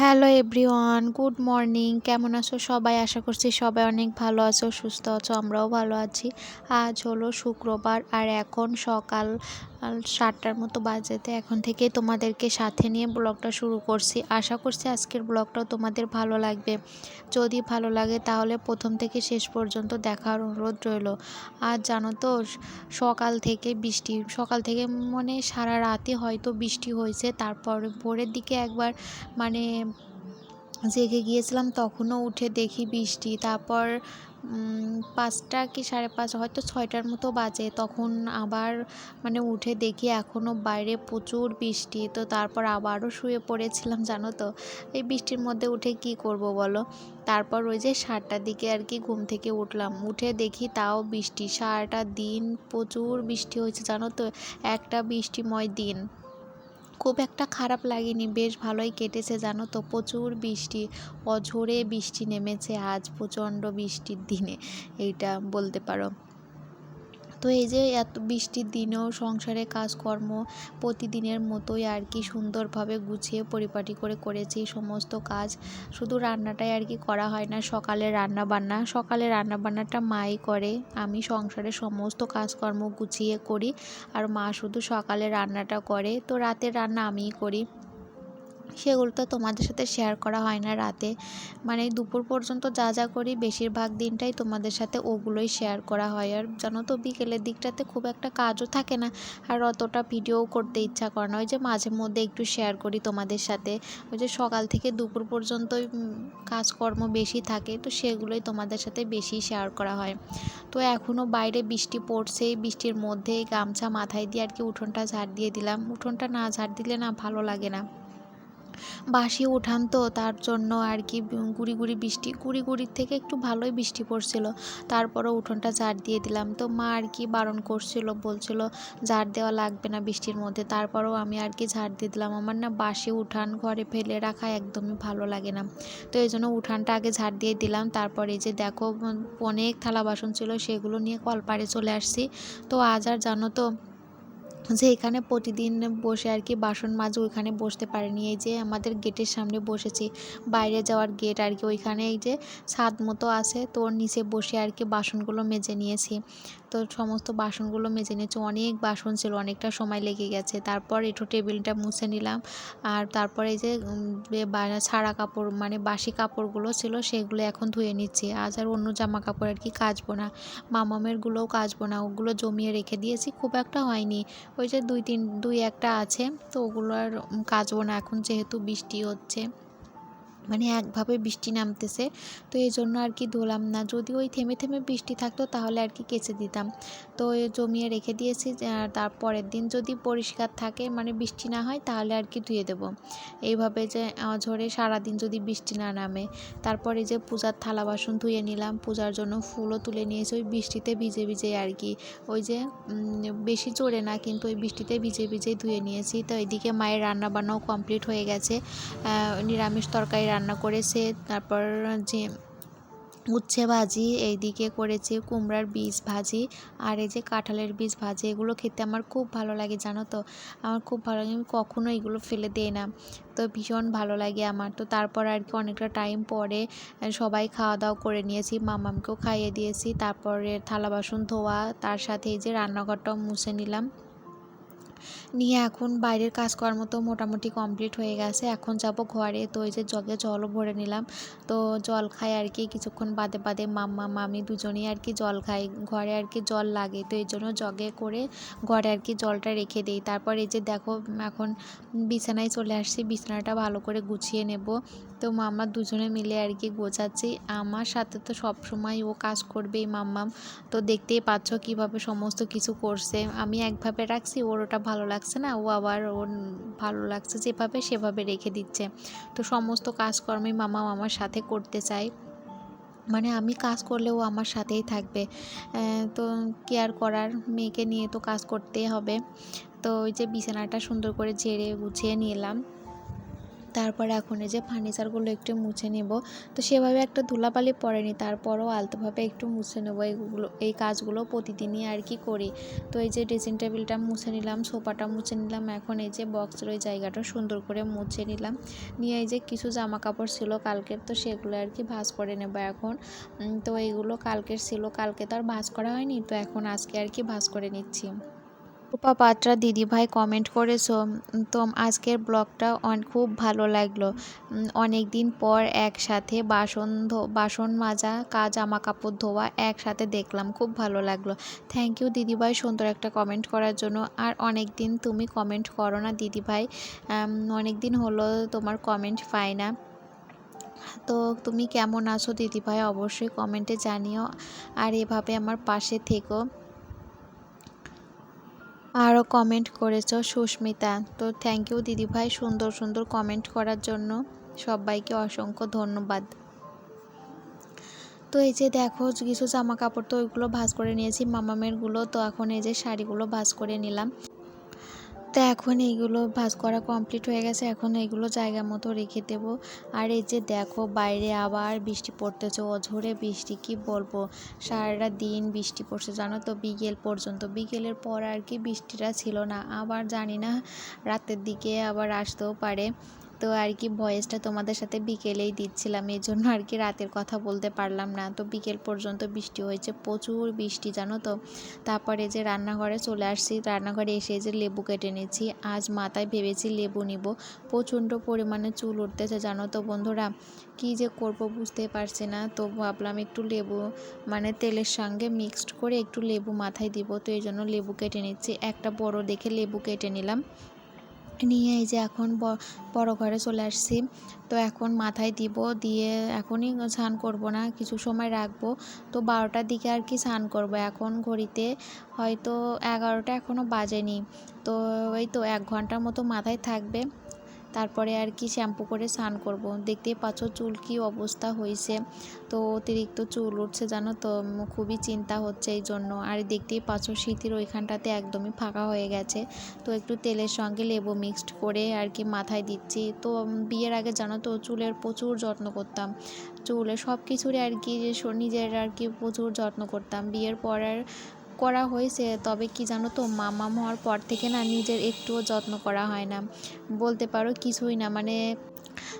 Hello everyone good morning কেমন আছো সবাই? আশা করছি সবাই অনেক ভালো আছো, সুস্থ আছো, আমরাও ভালো আছি। আজ হলো শুক্রবার আর এখন সকাল সাতটার মতো বাজেতে এখন থেকে তোমাদেরকে সাথে নিয়ে ব্লগটা শুরু করছি। আশা করছি আজকের ব্লগটাও তোমাদের ভালো লাগবে। যদি ভালো লাগে তাহলে প্রথম থেকে শেষ পর্যন্ত দেখার অনুরোধ রইল। আর জানো তো, সকাল থেকে বৃষ্টি, সকাল থেকে মানে সারা রাতে হয়তো বৃষ্টি হয়েছে, তারপর ভোরের দিকে একবার মানে জেগে গিয়েছিলাম, তখনও উঠে দেখি বৃষ্টি। তারপর পাঁচটা কি সাড়ে পাঁচ, হয়তো ছয়টার মতো বাজে। তখন আবার মানে উঠে দেখি এখনও বাইরে প্রচুর বৃষ্টি। তো তারপর আবারও শুয়ে পড়েছিলাম, জানো তো। এই বৃষ্টির মধ্যে উঠে কি করব বলো? তারপর ওই যে সাতটার দিকে আর কি ঘুম থেকে উঠলাম। উঠে দেখি তাও বৃষ্টি। সারাটা দিন প্রচুর বৃষ্টি হয়েছে, জানো তো। একটা বৃষ্টিময় দিন। খুব একটা খারাপ লাগেনি। বেশ ভালোই কেটেছে জানো তো? প্রচুর বৃষ্টি, অঝোরে বৃষ্টি নেমেছে আজ, প্রচণ্ড বৃষ্টির দিনে। এইটা বলতে পারো। তো এই যে এত বৃষ্টির দিনেও সংসারে কাজকর্ম প্রতিদিনের মতোই আর কি সুন্দরভাবে গুছিয়ে পরিপাটি করে করেছি সমস্ত কাজ। শুধু রান্নাটাই আর কি করা হয় না সকালে রান্না বান্না সকালে রান্না বান্নাটা মাই করে। আমি সংসারে সমস্ত কাজকর্ম গুছিয়ে করি আর মা শুধু সকালে রান্নাটা করে। তো রাতের রান্না আমিই করি। সেগুলো তো তোমাদের সাথে শেয়ার করা হয় না রাতে। মানে দুপুর পর্যন্ত যা যা করি বেশিরভাগ দিনটাই তোমাদের সাথে ওগুলোই শেয়ার করা হয়। আর জানো তো বিকেলের দিকটাতে খুব একটা কাজও থাকে না, আর অতটা ভিডিও করতে ইচ্ছা করে না। ওই যে মাঝে মধ্যে একটু শেয়ার করি তোমাদের সাথে। ওই যে সকাল থেকে দুপুর পর্যন্তই কাজকর্ম বেশি থাকে, তো সেগুলোই তোমাদের সাথে বেশি শেয়ার করা হয়। তো এখনও বাইরে বৃষ্টি পড়ছে, বৃষ্টির মধ্যে গামছা মাথায় দিয়ে আর কি উঠোনটা ঝাড় দিয়ে দিলাম। উঠোনটা না ঝাড় দিলে না ভালো লাগে না। বাসি উঠান তো, তার জন্য আর কি গুড়ি গুড়ি বৃষ্টি, গুড়ি গুড়ির থেকে একটু ভালোই বৃষ্টি পড়ছিল। তারপরও উঠোনটা ঝাড় দিয়ে দিলাম। তো মা আর কি বারণ করছিল, বলছিল, ঝাড় দেওয়া লাগবে না বৃষ্টির মধ্যে। তারপরেও আমি আর কি ঝাড় দিয়ে দিলাম। আমার না বাসি উঠান ঘরে ফেলে রাখা একদমই ভালো লাগে না। তো এই জন্য উঠানটা আগে ঝাড় দিয়ে দিলাম। তারপরে যে দেখো, অনেক থালা বাসন ছিল, সেগুলো নিয়ে কলপাড়ে চলে আসছি। তো আজ আর জানো তো যে এখানে প্রতিদিন বসে আর কি বাসন মাঝে ওইখানে বসতে পারেনি। এই যে আমাদের গেটের সামনে বসেছি, বাইরে যাওয়ার গেট আর কি, ওইখানে এই যে ছাদ মতো আছে, তো ওর নিচে বসে আর কি বাসনগুলো মেজে নিয়েছি। তো সমস্ত বাসনগুলো মেজে নিয়েছি। অনেক বাসন ছিল, অনেকটা সময় লেগে গেছে। তারপর একটু টেবিলটা মুছে নিলাম। আর তারপরে যে ছাড়া কাপড় মানে বাসি কাপড়গুলো ছিল, সেগুলো এখন ধুয়ে নিচ্ছি। আজ আর অন্য জামা কাপড় আর কি কাচবো না। মামামেরগুলোও কাচবো না। ওগুলো জমিয়ে রেখে দিয়েছি। খুব একটা হয়নি। ওই যে দুই তিন, দুই একটা আছে, তো ওগুলো আর কাচবো না। এখন যেহেতু বৃষ্টি হচ্ছে। মানে একভাবে বৃষ্টি নামতেছে। তো এই জন্য আর কি ধুলাম না। যদি ওই থেমে থেমে বৃষ্টি থাকতো, তাহলে আর কি কেচে দিতাম। তো জমিয়ে রেখে দিয়েছি তার পরের দিন যদি পরিষ্কার থাকে মানে বৃষ্টি না হয়, তাহলে আর কি ধুয়ে দেবো। এইভাবে যে ঝরে সারাদিন যদি বৃষ্টি না নামে, তারপরে যে পূজার থালা বাসন ধুয়ে নিলাম, পূজার জন্য ফুলও তুলে নিয়েছি, ওই বৃষ্টিতে ভিজে ভিজে আর কি। ওই যে বেশি জোরে না, কিন্তু ওই বৃষ্টিতে ভিজে ভিজেই ধুয়ে নিয়েছি। তো এদিকে মায়ের রান্না বান্নাও কমপ্লিট হয়ে গেছে। নিরামিষ তরকারি রান্না করেছে, তারপর যে উচ্ছে ভাজি, এইদিকে করেছে কুমড়ার বীজ ভাজি, আর এই যে কাঁঠালের বীজ ভাজি, এগুলো খেতে আমার খুব ভালো লাগে, জানো তো? আমার খুব ভালো লাগে, আমি কখনো এগুলো ফেলে দিই না। তো ভীষণ ভালো লাগে আমার। তো তারপর আর কি অনেকটা টাইম পরে সবাই খাওয়া দাওয়া করে নিয়েছি, মামামকেও খাইয়ে দিয়েছি, তারপরে থালা বাসন ধোয়া, তার সাথে এই যে রান্নাঘরটাও মুছে নিলাম। নিয়ে এখন বাইরের কাজকর্ম তো মোটামুটি কমপ্লিট হয়ে গেছে। এখন যাব ঘরে। তো ওই যে জগে জলও ভরে নিলাম। তো জল খাই আর কি। কিছুক্ষণ বাদে বাদে মাম্মা, মামি দুজনেই আর কি জল খাই। ঘরে আর কি জল লাগে। তো এই জন্য জগে করে ঘরে আর কি জলটা রেখে দিই। তারপর এই যে দেখো, এখন বিছানায় চলে আসছি। বিছানাটা ভালো করে গুছিয়ে নেব। তো মাম্মা দুজনে মিলে আর কি গোছাচ্ছি। আমার সাথে তো সব সময় ও কাজ করবে এই মাম্মাম। তো দেখতেই পাচ্ছ কীভাবে সমস্ত কিছু করছে। আমি একভাবে রাখছি, ওর ওটা ভালো লাগছে না, ও আবার ওর ভালো লাগছে যেভাবে সেভাবে রেখে দিচ্ছে। তো সমস্ত কাজকর্মই মামা আমার সাথে করতে চায়। মানে আমি কাজ করলে ও আমার সাথেই থাকবে। তো কেয়ার করার মেয়েকে নিয়ে তো কাজ করতেই হবে। তো ওই যে বিছানাটা সুন্দর করে ঝেড়ে গুছিয়ে নিলাম। তারপর এখন এই যে ফার্নিচারগুলো একটু মুছে নেব। তো সেভাবে একটা ধুলাবালি পড়েনি, তারপরও আলতোভাবে একটু মুছে নেব। এইগুলো, এই কাজগুলো প্রতিদিনই আর কি করি। তো এই যে ড্রেসিং টেবিলটা মুছে নিলাম, সোফাটা মুছে নিলাম, এখন এই যে বক্সের ওই জায়গাটা সুন্দর করে মুছে নিলাম। নিয়ে এই যে কিছু জামা কাপড় ছিল কালকের, তো সেগুলো আর কি ভাঁজ করে নেব এখন। তো এইগুলো কালকের ছিল, কালকে তো আর ভাঁজ করা হয়নি, তো এখন আজকে আর কি ভাঁজ করে নিচ্ছি। রূপা পাত্রা দিদি ভাই কমেন্ট করেছ তো আজকের ব্লগটা খুব ভালো লাগল। অনেক দিন পর একসাথে বাসন বাসন মাজা, কাজ জামা কাপড় ধোয়া একসাথে দেখলাম, খুব ভালো লাগল। থ্যাংক ইউ দিদিভাই সুন্দর একটা কমেন্ট করার জন্য। আর অনেক দিন তুমি কমেন্ট করো না দিদিভাই অনেক দিন হলো তোমার কমেন্ট পাই না। তো তুমি কেমন আছো দিদিভাই? অবশ্যই কমেন্টে জানিও। আর এভাবে আমার পাশে থেকো। আরও কমেন্ট করেছ, সুস্মিতা। তো থ্যাংক ইউ দিদিভাই সুন্দর সুন্দর কমেন্ট করার জন্য। সবাইকে অসংখ্য ধন্যবাদ। তো এই যে দেখো, কিছু জামা কাপড় তো ওইগুলো ভাজ করে নিয়েছি, মামামেরগুলো। তো এখন এই যে শাড়িগুলো ভাজ করে নিলাম। তো এখন এইগুলো ভাজ করা কমপ্লিট হয়ে গেছে। এখন এগুলো জায়গা মতো রেখে দেবো। আর এই যে দেখো, বাইরে আবার বৃষ্টি পড়তেছে, অঝরে বৃষ্টি, কি বলব? সারাটা দিন বৃষ্টি পড়ছে, জানো তো? বিকেল পর্যন্ত। বিকেলের পর আর কি বৃষ্টিটা ছিল না। আবার জানি না, রাতের দিকে আবার আসতেও পারে। তো আর কি ভয়েসটা তোমাদের সাথে বিকেলেই দিচ্ছিলাম, এই জন্য আর কি রাতের কথা বলতে পারলাম না। তো বিকেল পর্যন্ত বৃষ্টি হয়েছে, প্রচুর বৃষ্টি জানো তো। তারপরে যে রান্নাঘরে চলে আসছি, রান্নাঘরে এসে যে লেবু কেটে নিচ্ছি, আজ মাথায় ভেবেছি লেবু নিব। প্রচণ্ড পরিমাণে চুল উঠতেছে জানো তো বন্ধুরা, কি যে করব বুঝতে পারছি না। তো ভাবলাম একটু লেবু মানে তেলের সঙ্গে মিক্সড করে একটু লেবু মাথায় দিব, তো এই জন্য লেবু কেটে নিচ্ছি। একটা বড় দেখে লেবু কেটে নিলাম। নিয়ে এই যে এখন বড় ঘরে চলে আসছি। তো এখন মাথায় দিব, দিয়ে এখনই স্নান করব না, কিছু সময় রাখব। তো বারোটার দিকে আর কি স্নান করব। এখন ঘড়িতে হয়তো এগারোটা এখনও বাজেনি। তো ওই তো এক ঘণ্টার মতো মাথায় থাকবে। তারপরে আর কি শ্যাম্পু করে স্নান করব। দেখতেই পাচ্ছ চুল কি অবস্থা হয়েছে তো অতিরিক্ত চুল উঠছে জানো তো খুবই চিন্তা হচ্ছে এই জন্য। আর দেখতেই পাচ্ছ শীতের ওইখানটাতে একদমই ফাঁকা হয়ে গেছে। তো একটু তেলের সঙ্গে লেবু মিক্সড করে আর কি মাথায় দিচ্ছি। তো বিয়ের আগে জানো তো চুলের প্রচুর যত্ন করতাম। চুলে সব কিছুরই আর কি নিজের আর কি প্রচুর যত্ন করতাম। বিয়ের পর আর করা হয়েছে, তবে কি জানো তো মামা হওয়ার পর থেকে না নিজের একটুও যত্ন করা হয় না। বলতে পারো কিছুই না মানে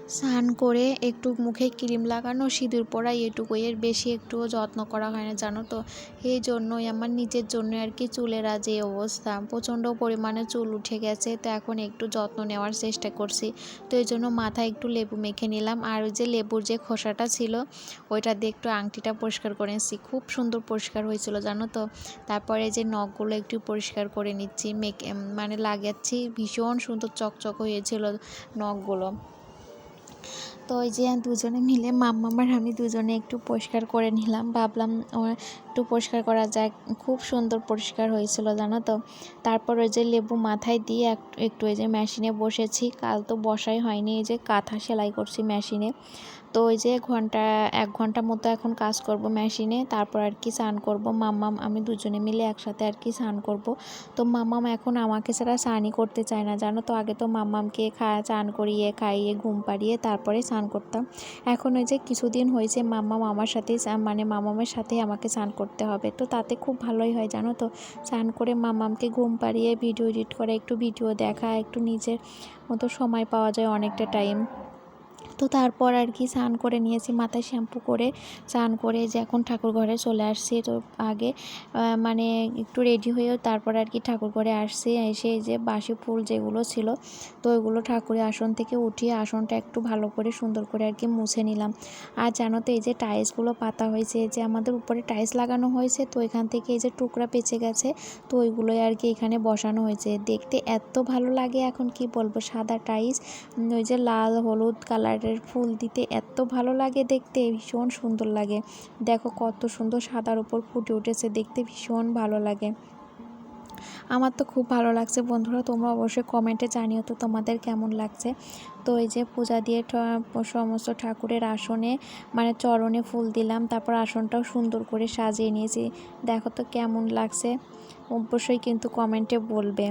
স্নান করে একটু মুখে ক্রিম লাগানো, সিঁদুর পরা এটুকুই। এর বেশি একটুও যত্ন করা হয় না, জানো তো? এই জন্যই আমার নিজের জন্য আর কি চুলের আজ এই অবস্থা। প্রচণ্ড পরিমাণে চুল উঠে গেছে, তো এখন একটু যত্ন নেওয়ার চেষ্টা করছি। তো এই জন্য মাথায় একটু লেবু মেখে নিলাম। আর ওই যে লেবুর যে খোসাটা ছিল, ওইটা দিয়ে একটু আংটিটা পরিষ্কার করে নিচ্ছি। খুব সুন্দর পরিষ্কার হয়েছিল, জানো তো? তারপরে যে নখগুলো একটু পরিষ্কার করে নিচ্ছি, মেখে মানে লাগাচ্ছি। ভীষণ সুন্দর চকচক হয়েছিল নখগুলো। তো ওই যে দুজনে মিলে মাম্মামার আমি দুজনে একটু পরিষ্কার করে নিলাম। ভাবলাম একটু পরিষ্কার করা যায় খুব সুন্দর পরিষ্কার হয়েছিল, জানো তো। তারপর ওই যে লেবু মাথায় দিয়ে এক- একটু ওই যে মেশিনে বসেছি। কাল তো বসাই হয়নি, এই যে কাঁথা সেলাই করছি মেশিনে তো ওই যে ঘণ্টা, এক ঘণ্টা মতো এখন কাজ করব মেশিনে তারপর আর কি স্নান করব। মাম্মাম, আমি দুজনে মিলে একসাথে আর কি স্নান করব। তো মাম্মাম এখন আমাকে ছাড়া স্নানই করতে চায় না, জানো তো? আগে তো মাম্মামকে খা চান করিয়ে, খাইয়ে, ঘুম পাড়িয়ে তারপরে স্নান করতাম। এখন ওই যে কিছুদিন হয়েছে, মাম্মাম আমার সাথেই মানে মামামের সাথেই আমাকে স্নান করতে হবে। তো তাতে খুব ভালোই হয়, জানো তো? স্নান করে মামামকে ঘুম পাড়িয়ে ভিডিও এডিট করে, একটু ভিডিও দেখা, একটু নিজের মতো সময় পাওয়া যায় অনেকটা টাইম তো তারপর আর কি স্নান করে নিয়েছি, মাথায় শ্যাম্পু করে স্নান করে যে এখন ঠাকুর ঘরে চলে আসছি। তো আগে মানে একটু রেডি হয়েও তারপর আর কি ঠাকুর ঘরে আসছি। এসে এই যে বাসি ফুল যেগুলো ছিল, তো ওইগুলো ঠাকুরের আসন থেকে উঠিয়ে আসনটা একটু ভালো করে সুন্দর করে আর কি মুছে নিলাম। আর জানো তো এই যে টাইলসগুলো পাতা হয়েছে যে আমাদের উপরে টাইলস লাগানো হয়েছে, তো এখান থেকে এই যে টুকরা পেঁচে গেছে, তো ওইগুলোই আর কি এখানে বসানো হয়েছে। দেখতে এত ভালো লাগে এখন কি বলব, সাদা টাইলস ওই যে লাল, হলুদ কালারের ফুল দিতে এত ভালো লাগে দেখতে, ভীষণ সুন্দর লাগে। দেখো কত সুন্দর সাদার উপর ফুটে উঠেছে, দেখতে ভীষণ ভালো লাগে। আমার তো খুব ভালো লাগছে বন্ধুরা, তোমরা অবশ্যই কমেন্টে জানিও তো তোমাদের কেমন লাগছে। তো এই যে পূজা দিয়ে সমস্ত ঠাকুরের আসনে মানে চরণে ফুল দিলাম, তারপর আসনটাও সুন্দর করে সাজিয়ে নিয়েছি। দেখো তো কেমন লাগছে, অবশ্যই কিন্তু কমেন্টে বলবে।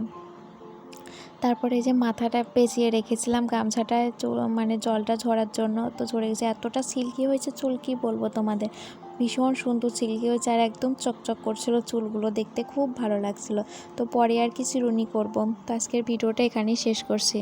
তারপরে এই যে মাথাটা পেঁচিয়ে রেখেছিলাম গামছাটায় চুল মানে জলটা ঝরার জন্য, তো ঝরে গেছে। এতটা সিল্কি হয়েছে চুল, কি বলব তোমাদের? ভীষণ সুন্দর সিল্কি হয়েছে আর একদম চকচক করছিল চুলগুলো, দেখতে খুব ভালো লাগছিল। তো পরে আর কি চিরুনি করব। তো আজকের ভিডিওটা এখানেই শেষ করছি।